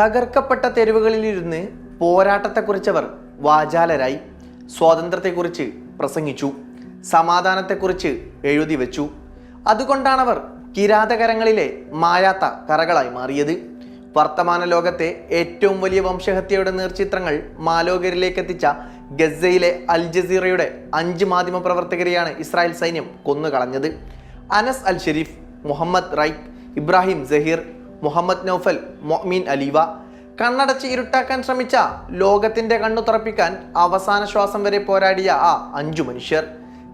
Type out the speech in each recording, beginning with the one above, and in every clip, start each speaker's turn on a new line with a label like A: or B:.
A: തകർക്കപ്പെട്ട തെരുവുകളിലിരുന്ന് പോരാട്ടത്തെക്കുറിച്ചവർ വാചാലരായി സ്വാതന്ത്ര്യത്തെക്കുറിച്ച് പ്രസംഗിച്ചു സമാധാനത്തെക്കുറിച്ച് എഴുതി വെച്ചു. അതുകൊണ്ടാണവർ കിരാതകരങ്ങളിലെ മായാത്ത കറകളായി മാറിയത്. വർത്തമാന ലോകത്തെ ഏറ്റവും വലിയ വംശഹത്യയുടെ നേർചിത്രങ്ങൾ മാലോകരിലേക്ക് എത്തിച്ച ഗസയിലെ അൽ ജസീറയുടെ അഞ്ച് മാധ്യമ പ്രവർത്തകരെയാണ് ഇസ്രായേൽ സൈന്യം കൊന്നുകളഞ്ഞത്. അനസ് അൽ ഷെരീഫ് മുഹമ്മദ് റൈഖ് ഇബ്രാഹിം ജഹീർ മുഹമ്മദ് നൗഫൽ മൊമീൻ അലീവ. കണ്ണടച്ച് ഇരുട്ടാക്കാൻ ശ്രമിച്ച ലോകത്തിന്റെ കണ്ണു തുറപ്പിക്കാൻ അവസാന ശ്വാസം വരെ പോരാടിയ ആ അഞ്ചു മനുഷ്യർ.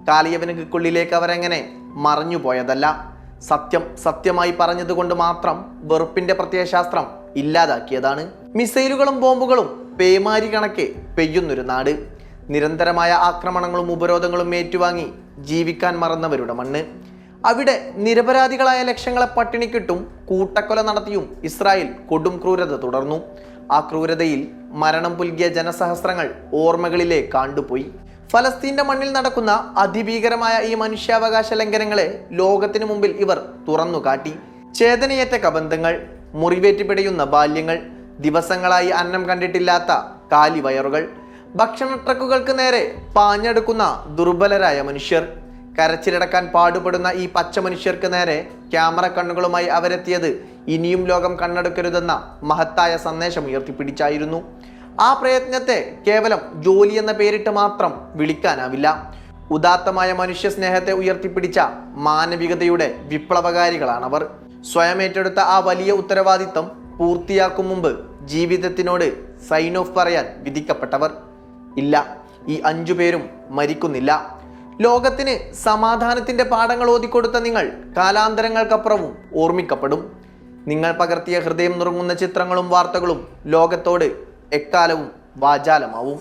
A: കാലിയവനുക്കുള്ളിലേക്ക് അവരെങ്ങനെ മറഞ്ഞു പോയതല്ല സത്യം സത്യമായി പറഞ്ഞതുകൊണ്ട് മാത്രം വെറുപ്പിന്റെ പ്രത്യയശാസ്ത്രം ഇല്ലാതാക്കിയതാണ്. മിസൈലുകളും ബോംബുകളും പേമാരി കണക്കെ പെയ്യുന്നൊരു നാട്. നിരന്തരമായ ആക്രമണങ്ങളും ഉപരോധങ്ങളും ഏറ്റുവാങ്ങി ജീവിക്കാൻ മറന്നവരുടെ മണ്ണ്. അവിടെ നിരപരാധികളായ ലക്ഷങ്ങളെ പട്ടിണിക്കിട്ടും കൂട്ടക്കൊല നടത്തിയും ഇസ്രായേൽ കൊടും ക്രൂരത തുടർന്നു. ആ ക്രൂരതയിൽ മരണം പുൽകിയ ജനസഹസ്രങ്ങൾ ഓർമ്മകളിലെ കാണ്ടുപോയി. ഫലസ്തീന്റെ മണ്ണിൽ നടക്കുന്ന അതിഭീകരമായ ഈ മനുഷ്യാവകാശ ലംഘനങ്ങളെ ലോകത്തിനു മുമ്പിൽ ഇവർ തുറന്നു കാട്ടി. ചേതനയേറ്റ കബന്ധങ്ങൾ മുറിവേറ്റ് പിടയുന്ന ബാല്യങ്ങൾ ദിവസങ്ങളായി അന്നം കണ്ടിട്ടില്ലാത്ത കാലിവയറുകൾ ഭക്ഷണ ട്രക്കുകൾക്ക് നേരെ പാഞ്ഞെടുക്കുന്ന ദുർബലരായ മനുഷ്യർ കരച്ചിലടക്കാൻ പാടുപെടുന്ന ഈ പച്ച മനുഷ്യർക്ക് നേരെ ക്യാമറ കണ്ണുകളുമായി അവരെത്തിയത് ഇനിയും ലോകം കണ്ണെടുക്കരുതെന്ന മഹത്തായ സന്ദേശം ഉയർത്തിപ്പിടിച്ചായിരുന്നു. ആ പ്രയത്നത്തെ കേവലം ജോലി എന്ന പേരിട്ട് മാത്രം വിളിക്കാനാവില്ല. ഉദാത്തമായ മനുഷ്യ സ്നേഹത്തെ ഉയർത്തിപ്പിടിച്ച മാനവികതയുടെ വിപ്ലവകാരികളാണവർ. സ്വയം ഏറ്റെടുത്ത ആ വലിയ ഉത്തരവാദിത്തം പൂർത്തിയാക്കും മുമ്പ് ജീവിതത്തിനോട് സൈൻ ഓഫ് പറയാൻ വിധിക്കപ്പെട്ടവർ. ഇല്ല ഈ അഞ്ചു പേരും മരിക്കുന്നില്ല. ലോകത്തിന് സമാധാനത്തിന്റെ പാഠങ്ങൾ ഓതിക്കൊടുത്ത നിങ്ങൾ കാലാന്തരങ്ങൾക്കപ്പുറവും ഓർമ്മിക്കപ്പെടും. നിങ്ങൾ പകർത്തിയ ഹൃദയം നുറുങ്ങുന്ന ചിത്രങ്ങളും വാർത്തകളും ലോകത്തോട് എക്കാലവും വാചാലമാവും.